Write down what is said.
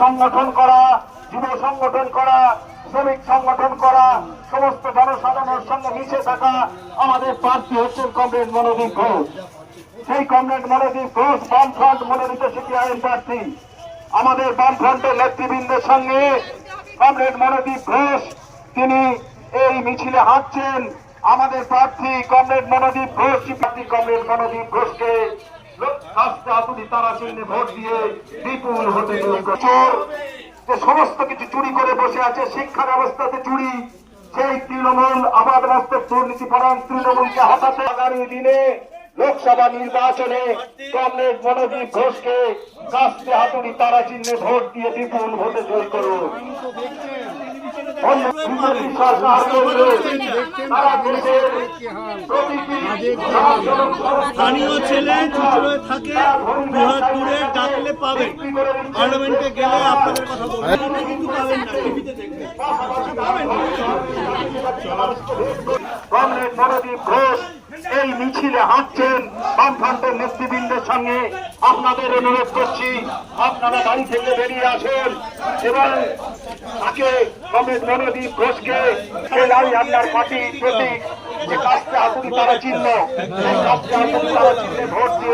সংগঠন করা, যুব সংগঠন করা, শ্রমিক সংগঠন করা, সমস্ত জনসাধারণের সঙ্গে মিশে থাকা আমাদের প্রার্থী হচ্ছেন কমরেড মনোদীপ ঘোষ। সেই কমরেড মনোদীপ ঘোষ বামফ্রন্ট মনোনীত সিপিআইএম প্রার্থী। আমাদের বামফ্রন্টের নেতৃবৃন্দের সঙ্গে কমরেড মনোদীপ ঘোষ, তিনি এই মিছিলে হাঁটছেন। আমাদের প্রার্থী কমরেড মনোদীপ ঘোষ প্রার্থী কমরেড মনোদীপ ঘোষকে রাস্তা তুলি তারা চিহ্নে ভোট দিয়ে বিপুল হতে চোর যে সমস্ত কিছু চুরি করে বসে আছে শিক্ষা ব্যবস্থাতে চুরি। সেই তৃণমূল আবাদ রাস্তার দুর্নীতি পরায়ণ তৃণমূলকে হটাতে আগামী দিনে লোকসভা নির্বাচনে কমরেড মনোদীপ ঘোষকে কাস্তে হাতুড়ি তারা চিহ্নে ভোট দিয়ে বিপুল ভোটে জয় করুন। স্থানীয় ছেলে থাকে। কমরেড ঘোষ এই মিছিলে হাঁটছেন বামফ্রন্টের নেতৃবৃন্দের সঙ্গে। আপনাদের অনুরোধ করছি আপনারা বাড়ি থেকে বেরিয়ে আসুন এবং তাকে কমরেড মনোদীপ ঘোষকে দাঁড়ি আপনার পার্টি প্রতীক যে কাজটা হাতুড়ি তারা চিহ্ন সেই কাজটা হাতুড়ি তারা চিহ্নে ভোট দিয়ে